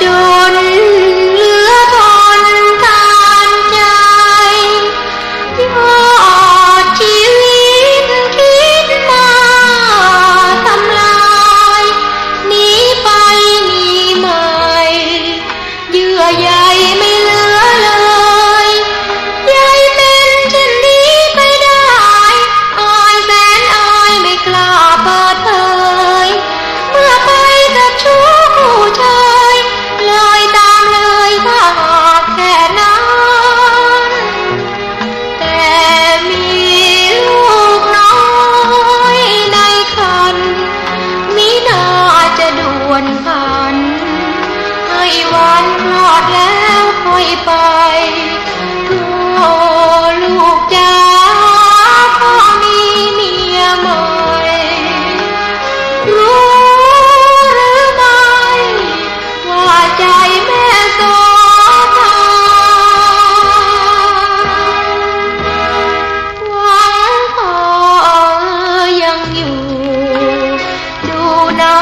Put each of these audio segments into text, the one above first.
do ไปโอลูกจ๋าพ่อมีเมียใหม่รู้หรือไม่ ว่าใจแม่โสอาหวังพ่อยังอยู่ ดูหน้า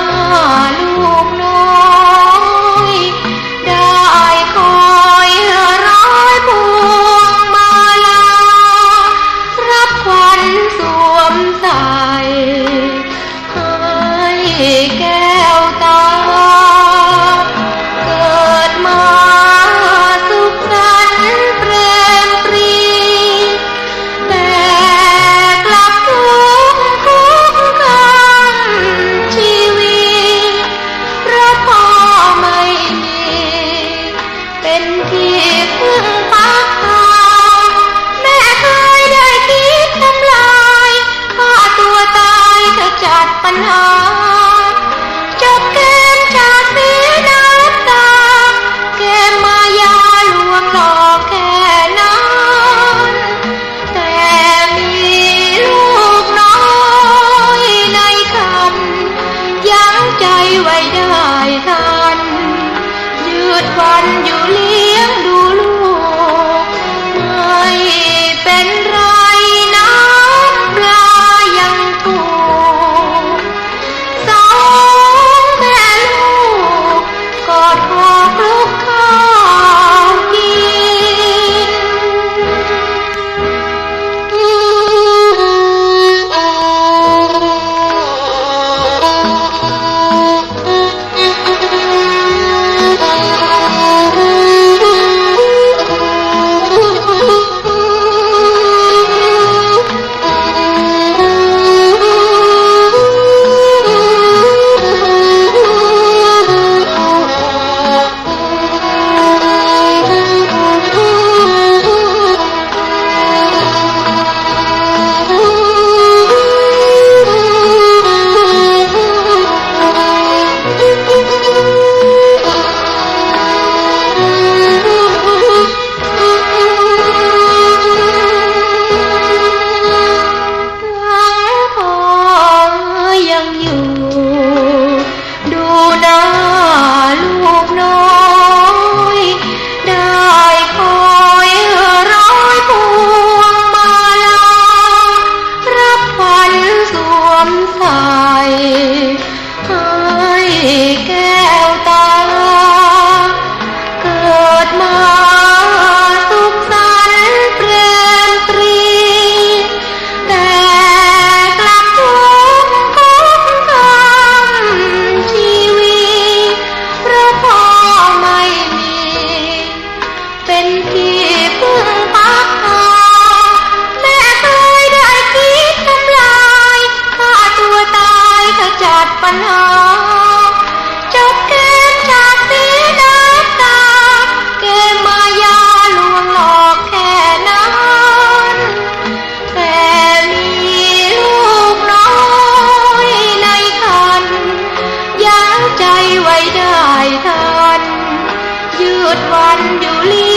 ปัญหา วันอยู่ลี